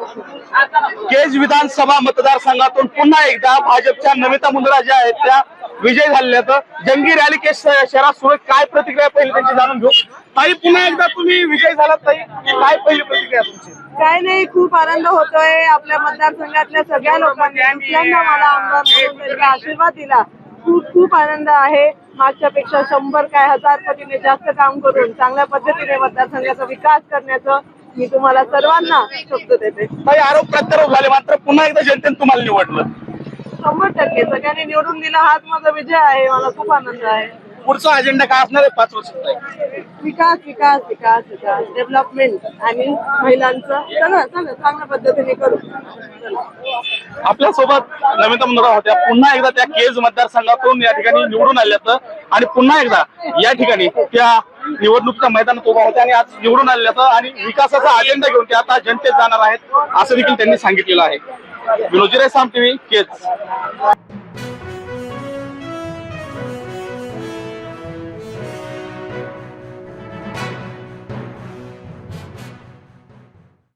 केज विधानसभा मतदारसंघातून पुन्हा एकदा भाजपच्या नमिता मुंद्रा ज्या आहेत त्या विजय झालेल्या जंगी रॅली केस शहरात सुरू काय प्रतिक्रिया पहिली त्यांची जाणून घेऊ. ताई पुन्हा एकदा तुम्ही विजय झालात ताई. काय पहिली प्रतिक्रिया तुमची? काय नाही खूप आनंद होतोय. आपल्या मतदारसंघातल्या सगळ्या लोकांनी दुसऱ्यांदा मला आमदार म्हणून आशीर्वाद दिला. खूप खूप आनंद आहे. मागच्या पेक्षा शंभर काय हजार पटीने जास्त काम करून चांगल्या पद्धतीने मतदारसंघाचा विकास करण्याचं मी तुम्हाला सर्वांना शब्द देते. ताई आरोप प्रत्यारोप झाले मात्र पुन्हा एकदा जनतेने तुम्हाला निवडलं. शंभर टक्के. सगळ्यांनी निवडून दिला. हाच माझा विजय आहे. मला खूप आनंद आहे. पुढचा अजेंडा काय असणार आहे? पाच वर्षात ताई? विकास विकास विकास विकास. डेव्हलपमेंट आणि महिलांचं. चला चला. चांगल्या पद्धतीने करू. चला. आपल्यासोबत नमिता मुंद्रा होत्या. पुन्हा एकदा त्या केज मतदारसंघातून या ठिकाणी निवडून आल्यात आणि पुन्हा एकदा या ठिकाणी त्या निवडणुकीच्या मैदानात उभा होत्या आणि आज निवडून आल्यात आणि विकासाचा अजेंडा घेऊन ते आता जनतेत जाणार आहेत असं देखील त्यांनी सांगितलेलं आहे. विनोद जिरे साम टीव्ही केज.